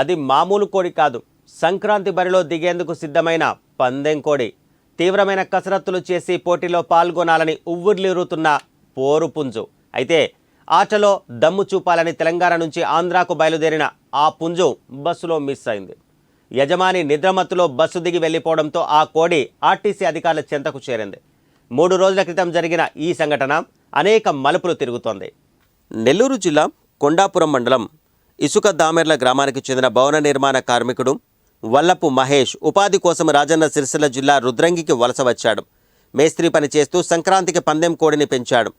అది మామూలు కోడి కాదు. సంక్రాంతి బరిలో దిగేందుకు సిద్ధమైన పందెం కోడి. తీవ్రమైన కసరత్తులు చేసి పోటీలో పాల్గొనాలని ఉవ్వుర్లిరుతున్న పోరు పుంజు. అయితే ఆటలో దమ్ము చూపాలని తెలంగాణ నుంచి ఆంధ్రాకు బయలుదేరిన ఆ పుంజు బస్సులో మిస్ అయింది. యజమాని నిద్రమత్తులో బస్సు దిగి వెళ్ళిపోవడంతో ఆ కోడి ఆర్టీసీ అధికారుల చెంతకు చేరింది. మూడు రోజుల క్రితం జరిగిన ఈ సంఘటన అనేక మలుపులు తిరుగుతోంది. నెల్లూరు జిల్లా కొండాపురం మండలం ఇసుక దామెర్ల గ్రామానికి చెందిన భవన నిర్మాణ కార్మికుడు వల్లపు మహేష్ ఉపాధి కోసం రాజన్న సిరిసిల్ల జిల్లా రుద్రంగికి వలస వచ్చాడు. మేస్త్రి పని చేస్తూ సంక్రాంతికి పందెం కోడిని పెంచాడు.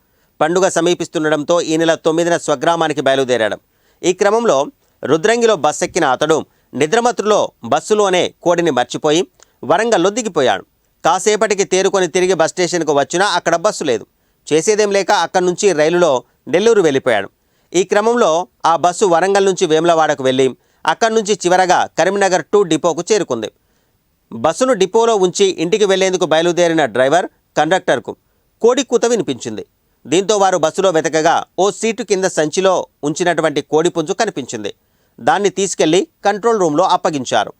పండుగ సమీపిస్తుండడంతో ఈ నెల తొమ్మిదిన స్వగ్రామానికి బయలుదేరాడు. ఈ క్రమంలో రుద్రంగిలో బస్ ఎక్కిన అతడు నిద్రమత్తులో బస్సులోనే కోడిని మర్చిపోయి వరంగల్లో దిగిపోయాడు కాసేపటికి తేరుకొని తిరిగి బస్ స్టేషన్కు వచ్చినా అక్కడ బస్సు లేదు. చేసేదేం లేక అక్కడి నుంచి రైలులో నెల్లూరు వెళ్ళిపోయాడు. ఈ క్రమంలో ఆ బస్సు వరంగల్ నుంచి వేములవాడకు వెళ్ళి అక్కడి నుంచి చివరగా కరీంనగర్ టూ డిపోకు చేరుకుంది. బస్సును డిపోలో ఉంచి ఇంటికి వెళ్ళేందుకు బయలుదేరిన డ్రైవర్ కండక్టర్కు కోడి కూత వినిపించింది. దీంతో వారు బస్సులో వెతకగా ఓ సీటు కింద సంచిలో ఉంచినటువంటి కోడి పుంజు కనిపించింది. దాన్ని తీసుకెళ్ళి కంట్రోల్ రూమ్లో అప్పగించారు.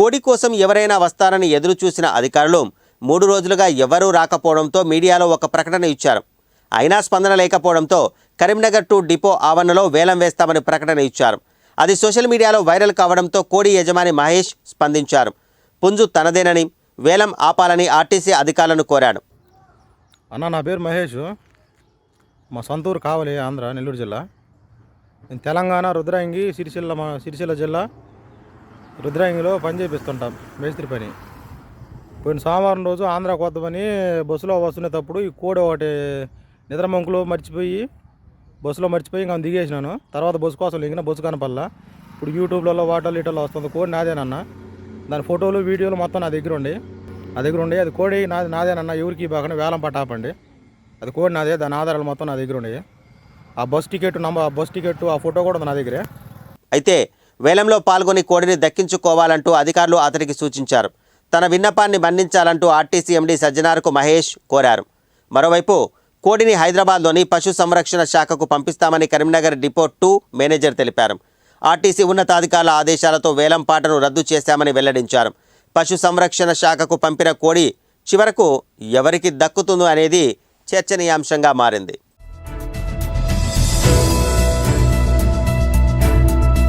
కోడి కోసం ఎవరైనా వస్తారని ఎదురు చూసిన అధికారులు మూడు రోజులుగా ఎవరూ రాకపోవడంతో మీడియాలో ఒక ప్రకటన ఇచ్చారు. అయినా స్పందన లేకపోవడంతో కరీంనగర్ టు డిపో ఆవరణలో వేలం వేస్తామని ప్రకటన ఇచ్చారు. అది సోషల్ మీడియాలో వైరల్ కావడంతో కోడి యజమాని మహేష్ స్పందించారు. పుంజు తనదేనని వేలం ఆపాలని ఆర్టీసీ అధికారులను కోరాడు. అన్న నా పేరు మహేష్. మా సొంత ఊరు కావలి ఆంధ్ర నెల్లూరు జిల్లా. నేను తెలంగాణ రుద్రాంగి సిరిసిల్ల మా సిరిసిల్ల జిల్లా రుద్రాంగిలో పని చేపిస్తుంటాం మేస్త్రి పని. పోయిన సోమవారం రోజు ఆంధ్ర కొత్త బస్సులో వస్తునేటప్పుడు ఈ కోడి ఒకటి నిద్రమంకులో మర్చిపోయి బస్సులో మర్చిపోయి ఇంకా దిగేసినాను. తర్వాత బస్సు కోసం లింగిన బస్సు కనపల్లా ఇప్పుడు యూట్యూబ్లలో వాటర్లు ఇటర్లో వస్తుంది. కోడి నాదేనన్న దాని ఫోటోలు వీడియోలు మొత్తం నా దగ్గర ఉండి. నా దగ్గర ఉండి. అది కోడి నాది నాదేనన్న ఎవరికి బాగా వేలం పట్టాపండి అది కోడి నాదే. దాని ఆధారాలు మొత్తం నా దగ్గర ఉన్నాయి ఆ బస్ టికెట్ నంబర్ ఆ బస్ టికెట్ ఆ ఫోటో కూడా ఉంది నా దగ్గరే. అయితే వేలంలో పాల్గొని కోడిని దక్కించుకోవాలంటూ అధికారులు అతనికి సూచించారు. తన విన్నపాన్ని మన్నించాలంటూ ఆర్టీసీ ఎండీ సజ్జనార్కు మహేష్ కోరారు. మరోవైపు కోడిని హైదరాబాద్లోని పశు సంరక్షణ శాఖకు పంపిస్తామని కరీంనగర్ డిపో టూ మేనేజర్ తెలిపారు. ఆర్టీసీ ఉన్నతాధికారుల ఆదేశాలతో వేలం పాటను రద్దు చేశామని వెల్లడించారు. పశు సంరక్షణ శాఖకు పంపిన కోడి చివరకు ఎవరికి దక్కుతుందో అనేది చర్చనీయాంశంగా మారింది.